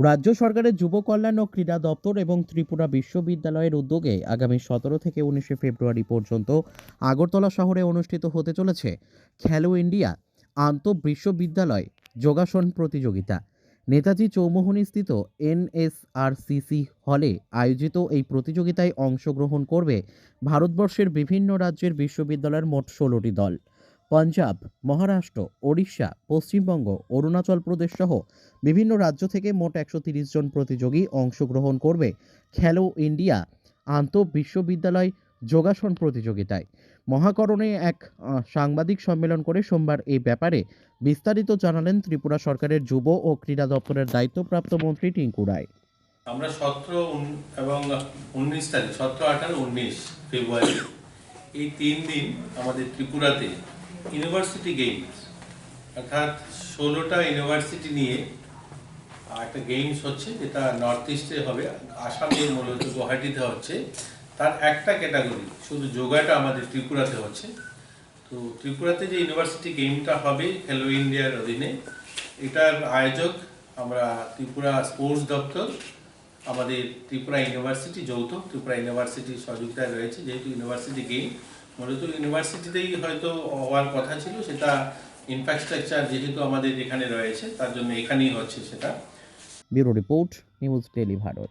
রাজ্য সরকারের যুব কল্যাণ ও ক্রীড়া দপ্তর এবং ত্রিপুরা বিশ্ববিদ্যালয়ের উদ্যোগে আগামী সতেরো থেকে উনিশে ফেব্রুয়ারি পর্যন্ত আগরতলা শহরে অনুষ্ঠিত হতে চলেছে খেলো ইন্ডিয়া আন্ত বিশ্ববিদ্যালয় যোগাসন প্রতিযোগিতা। নেতাজি চৌমোহনীস্থিত এনএসআরসিসি হলে আয়োজিত এই প্রতিযোগিতায় অংশগ্রহণ করবে ভারতবর্ষের বিভিন্ন রাজ্যের বিশ্ববিদ্যালয়ের মোট ষোলোটি দল। পাঞ্জাব, মহারাষ্ট্র, ওড়িশা, পশ্চিমবঙ্গ, অরুণাচল প্রদেশ সহ বিভিন্ন রাজ্য থেকে মোট একশো জন প্রতিযোগী অংশগ্রহণ করবে খেলো ইন্ডিয়া আন্ত বিশ্ববিদ্যালয় যোগাসন প্রতিযোগিতায়। মহাকরণে এক সাংবাদিক সম্মেলন করে সোমবার এই ব্যাপারে বিস্তারিত জানালেন ত্রিপুরা সরকারের যুব ও ক্রীড়া দপ্তরের দায়িত্বপ্রাপ্ত মন্ত্রী টিঙ্কু রায়। আমরা সতেরো এবং উনিশ তারিখ, সতেরো, আঠারো, উনিশ ফেব্রুয়ারি এই তিন দিন আমাদের ত্রিপুরাতে ইউনিভার্সিটি গেমস অর্থাৎ ষোলোটা ইউনিভার্সিটি নিয়ে একটা গেমস হচ্ছে, যেটা নর্থ ইস্টে হবে আসামে মূলত গুয়াহাটিতে হচ্ছে। তার একটা ক্যাটাগরি শুধু যোগাটা আমাদের ত্রিপুরাতে হচ্ছে। তো ত্রিপুরাতে যে ইউনিভার্সিটি গেমটা হবে খেলো ইন্ডিয়ার অধীনে, এটার আয়োজক আমরা ত্রিপুরা স্পোর্টস দপ্তর, আমাদের ত্রিপুরা ইউনিভার্সিটি যৌথ, ত্রিপুরা ইউনিভার্সিটির সহযোগিতায় রয়েছে, যেহেতু ইউনিভার্সিটি গেম মূলত ইউনিভার্সিটিতেই হয়তো হওয়ার কথা ছিল, সেটা ইনফ্রাস্ট্রাকচার যেহেতু আমাদের এখানে রয়েছে, তার জন্য এখানেই হচ্ছে সেটা। Bureau report, news tele Bharat.